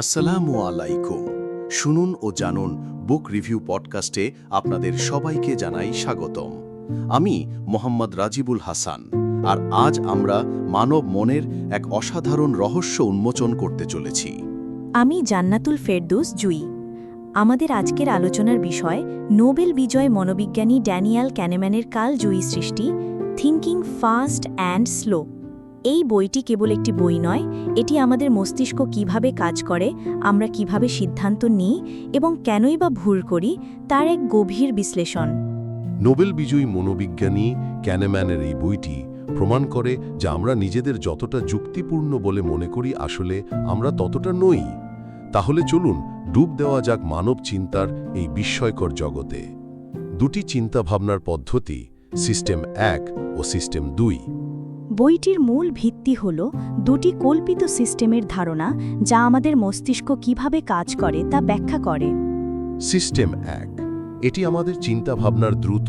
আসসালামু আলাইকুম। শুনুন ও জানুন বুক রিভিউ পডকাস্টে আপনাদের সবাইকে জানাই স্বাগতম। আমি মোহাম্মদ রাজিবুল হাসান। আর আজ আমরা মানব মনের এক অসাধারণ রহস্য উন্মোচন করতে চলেছি। আমি জান্নাতুল ফেরদৌস জুই। আমাদের আজকের আলোচনার বিষয় নোবেল বিজয় মনোবিজ্ঞানী ড্যানিয়াল ক্যানেম্যানের কালজয়ী সৃষ্টি থিঙ্কিং ফাস্ট অ্যান্ড স্লো এই বইটি কেবল একটি বই নয়, এটি আমাদের মস্তিষ্ক কীভাবে কাজ করে, আমরা কীভাবে সিদ্ধান্ত নিই এবং কেনই বা ভুল করি, তার এক গভীর বিশ্লেষণ। নোবেল বিজয়ী মনোবিজ্ঞানী ক্যানেম্যানের এই বইটি প্রমাণ করে যে আমরা নিজেদের যতটা যুক্তিপূর্ণ বলে মনে করি, আসলে আমরা ততটা নই। তাহলে চলুন ডুব দেওয়া যাক মানব চিন্তার এই বিস্ময়কর জগতে। দুটি চিন্তাভাবনার পদ্ধতি, সিস্টেম এক ও সিস্টেম দুই। বইটির মূল ভিত্তি হল দুটি কল্পিত সিস্টেমের ধারণা যা আমাদের মস্তিষ্ক কীভাবে কাজ করে তা ব্যাখ্যা করে। সিস্টেম এক, এটি আমাদের চিন্তাভাবনার দ্রুত,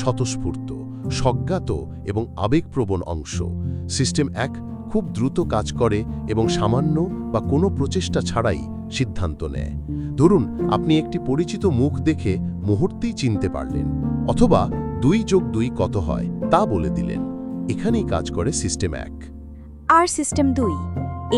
স্বতঃস্ফূর্ত স্বজ্ঞাত এবং আবেগপ্রবণ অংশ। সিস্টেম এক, খুব দ্রুত কাজ করে এবং সামান্য বা কোনো প্রচেষ্টা ছাড়াই সিদ্ধান্ত নেয়। ধরুন, আপনি একটি পরিচিত মুখ দেখে মুহূর্তেই চিনতে পারলেন, অথবা দুই যোগ দুই কত হয় তা বলে দিলেন। এখানেই কাজ করে সিস্টেম এক। আর সিস্টেম দুই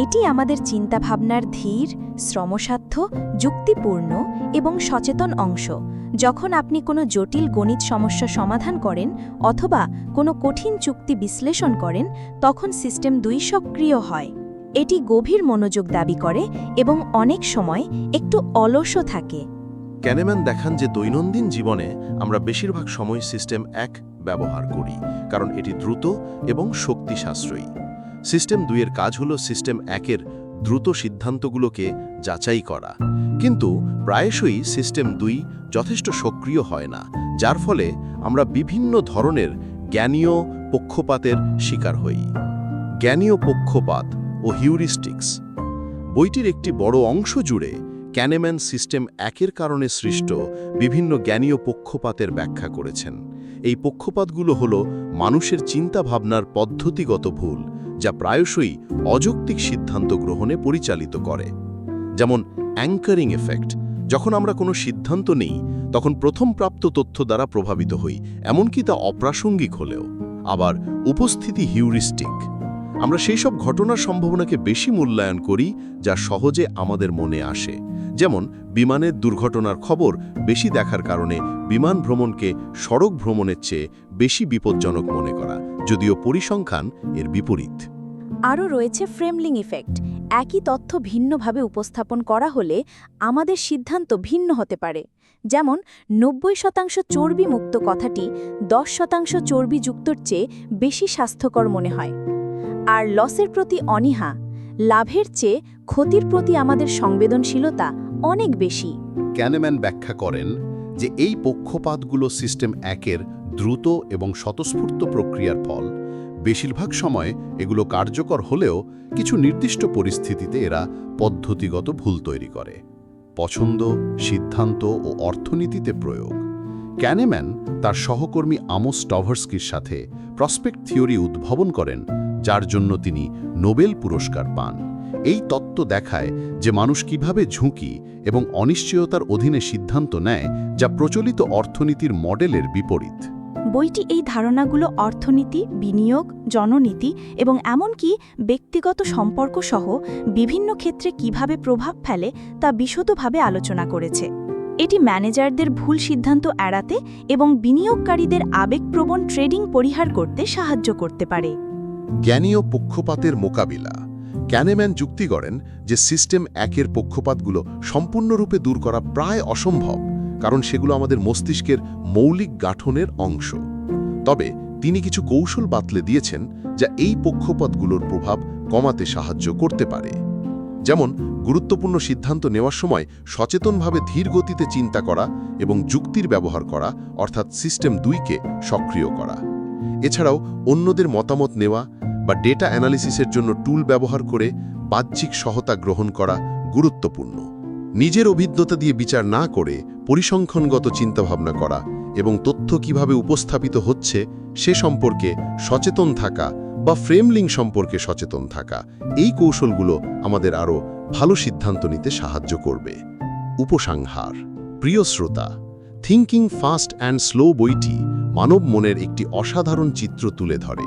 এটি আমাদের চিন্তাভাবনার ধীর শ্রমসাধ্য যুক্তিপূর্ণ এবং সচেতন অংশ। যখন আপনি কোনো জটিল গণিত সমস্যা সমাধান করেন অথবা কোনো কঠিন চুক্তি বিশ্লেষণ করেন তখন সিস্টেম দুই সক্রিয় হয়। এটি গভীর মনোযোগ দাবি করে এবং অনেক সময় একটু অলসও থাকে। ক্যানেম্যান দেখান যে দৈনন্দিন জীবনে আমরা বেশিরভাগ সময় সিস্টেম এক ব্যবহার করি, কারণ এটি দ্রুত এবং শক্তি সাশ্রয়ী সিস্টেম দুইয়ের কাজ হল সিস্টেম একের দ্রুত সিদ্ধান্তগুলোকে যাচাই করা। কিন্তু প্রায়শই সিস্টেম দুই যথেষ্ট সক্রিয় হয় না, যার ফলে আমরা বিভিন্ন ধরনের জ্ঞানীয় পক্ষপাতের শিকার হই। জ্ঞানীয় পক্ষপাত ও হিউরিস্টিক্স। বইটির একটি বড় অংশ জুড়ে ক্যানেম্যান সিস্টেম একের কারণে সৃষ্ট বিভিন্ন জ্ঞানীয় পক্ষপাতের ব্যাখ্যা করেছেন। এই পক্ষপাতগুলো হল মানুষের চিন্তা ভাবনার পদ্ধতিগত ভুল, যা প্রায়শই অযৌক্তিক সিদ্ধান্ত গ্রহণে পরিচালিত করে। যেমন অ্যাঙ্কারিং এফেক্ট যখন আমরা কোনো সিদ্ধান্ত নেই, তখন প্রথম প্রাপ্ত তথ্য দ্বারা প্রভাবিত হই, এমনকি তা অপ্রাসঙ্গিক হলেও। আবার উপস্থিতি হিউরিস্টিক আমরা সেই সব ঘটনার সম্ভাবনাকে বেশি মূল্যায়ন করি যা সহজে আমাদের মনে আসে। যেমন, বিমানের দুর্ঘটনার খবর বেশি দেখার কারণে বিমান ভ্রমণকে সড়ক ভ্রমণের চেয়ে বেশি বিপজ্জনক মনে করা, যদিও পরিসংখ্যান এর বিপরীত। আরও রয়েছে ফ্রেমলিং ইফেক্ট। একই তথ্য ভিন্নভাবে উপস্থাপন করা হলে আমাদের সিদ্ধান্ত ভিন্ন হতে পারে। যেমন, নব্বই শতাংশ চর্বিমুক্ত কথাটি দশ শতাংশ চর্বিযুক্তর চেয়ে বেশি স্বাস্থ্যকর মনে হয়। আর লসের প্রতি অনীহা, লাভের চেয়ে ক্ষতির প্রতি আমাদের সংবেদনশীলতা অনেক বেশি। ক্যানেম্যান ব্যাখ্যা করেন যে এই পক্ষপাতগুলো সিস্টেম একের দ্রুত এবং স্বতঃস্ফূর্ত প্রক্রিয়ার ফল। বেশিরভাগ সময় এগুলো কার্যকর হলেও কিছু নির্দিষ্ট পরিস্থিতিতে এরা পদ্ধতিগত ভুল তৈরি করে। পছন্দ, সিদ্ধান্ত ও অর্থনীতিতে প্রয়োগ। ক্যানেম্যান তার সহকর্মী আমোস টভার্সকির সাথে প্রসপেক্ট থিওরি উদ্ভাবন করেন যার জন্য তিনি নোবেল পুরস্কার পান। এই তত্ত্ব দেখায় যে মানুষ কীভাবে ঝুঁকি এবং অনিশ্চয়তার অধীনে সিদ্ধান্ত নেয় যা প্রচলিত অর্থনীতির মডেলের বিপরীত। বইটি এই ধারণাগুলো অর্থনীতি, বিনিয়োগ, জননীতি এবং এমনকি ব্যক্তিগত সম্পর্ক সহ বিভিন্ন ক্ষেত্রে কীভাবে প্রভাব ফেলে তা বিশদভাবে আলোচনা করেছে। এটি ম্যানেজারদের ভুল সিদ্ধান্ত এড়াতে এবং বিনিয়োগকারীদের আবেগপ্রবণ ট্রেডিং পরিহার করতে সাহায্য করতে পারে। জ্ঞানীয় পক্ষপাতের মোকাবিলা। ক্যানেম্যান যুক্তি করেন যে সিস্টেম একের পক্ষপাতগুলো সম্পূর্ণরূপে দূর করা প্রায় অসম্ভব, কারণ সেগুলো আমাদের মস্তিষ্কের মৌলিক গাঠনের অংশ। তবে তিনি কিছু কৌশল বাতলে দিয়েছেন যা এই পক্ষপাতগুলোর প্রভাব কমাতে সাহায্য করতে পারে। যেমন, গুরুত্বপূর্ণ সিদ্ধান্ত নেওয়ার সময় সচেতনভাবে ধীর গতিতে চিন্তা করা এবং যুক্তির ব্যবহার করা, অর্থাৎ সিস্টেম দুইকে সক্রিয় করা। এছাড়াও অন্যদের মতামত নেওয়া বা ডেটা অ্যানালিসিসের জন্য টুল ব্যবহার করে বাহ্যিক সহতা গ্রহণ করা গুরুত্বপূর্ণ। নিজের অভিজ্ঞতা দিয়ে বিচার না করে পরিসংখ্যানগত চিন্তাভাবনা করা এবং তথ্য কীভাবে উপস্থাপিত হচ্ছে সে সম্পর্কে সচেতন থাকা বা ফ্রেমলিং সম্পর্কে সচেতন থাকা, এই কৌশলগুলো আমাদের আরও ভালো সিদ্ধান্ত নিতে সাহায্য করবে। উপসংহার। প্রিয় শ্রোতা থিঙ্কিং ফাস্ট অ্যান্ড স্লো বইটি মানব মনের একটি অসাধারণ চিত্র তুলে ধরে।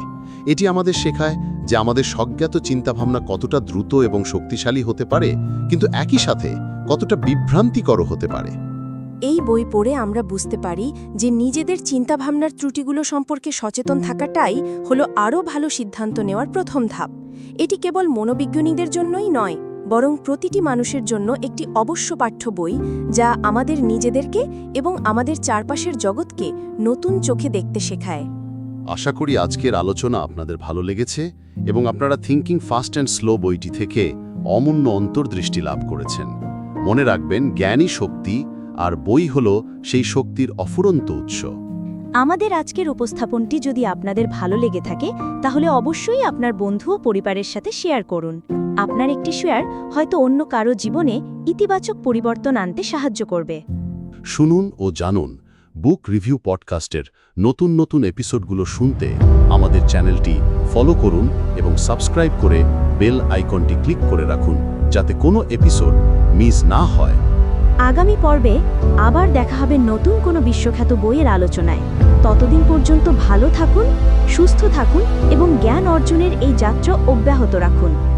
এটি আমাদের শেখায় যে আমাদের স্বজ্ঞাত চিন্তাভাবনা কতটা দ্রুত এবং শক্তিশালী হতে পারে, কিন্তু একই সাথে কতটা বিভ্রান্তিকর হতে পারে। এই বই পড়ে আমরা বুঝতে পারি যে নিজেদের চিন্তাভাবনার ত্রুটিগুলো সম্পর্কে সচেতন থাকাটাই হলো আরও ভালো সিদ্ধান্ত নেওয়ার প্রথম ধাপ। এটি কেবল মনোবিজ্ঞানীদের জন্যই নয় বরং প্রতিটি মানুষের জন্য একটি অবশ্য পাঠ্য বই যা আমাদের নিজেদেরকে এবং আমাদের চারপাশের জগৎকে নতুন চোখে দেখতে শেখায়। আশা করি আজকের আলোচনা আপনাদের ভালো লেগেছে এবং আপনারা থিঙ্কিং ফাস্ট অ্যান্ড স্লো বইটি থেকে অমূল্য অন্তর্দৃষ্টি লাভ করেছেন। মনে রাখবেন জ্ঞানী শক্তি আর বই হল সেই শক্তির অফুরন্ত উৎস। আমাদের আজকের উপস্থাপনটি যদি আপনাদের ভালো লেগে থাকে তাহলে অবশ্যই আপনার বন্ধু ও পরিবারের সাথে শেয়ার করুন। আপনার একটি শেয়ার হয়তো অন্য কারও জীবনে ইতিবাচক পরিবর্তন আনতে সাহায্য করবে। শুনুন ও জানুন বুক রিভিউ পডকাস্টের নতুন নতুন এপিসোডগুলো শুনতে আমাদের চ্যানেলটি ফলো করুন এবং সাবস্ক্রাইব করে বেল আইকনটি ক্লিক করে রাখুন যাতে কোনো এপিসোড মিস না হয়। আগামী পর্বে আবার দেখা হবে নতুন কোনো বিশ্বখ্যাত বইয়ের আলোচনায়। ততদিন পর্যন্ত ভালো থাকুন সুস্থ থাকুন এবং জ্ঞান অর্জনের এই যাত্রা অব্যাহত রাখুন।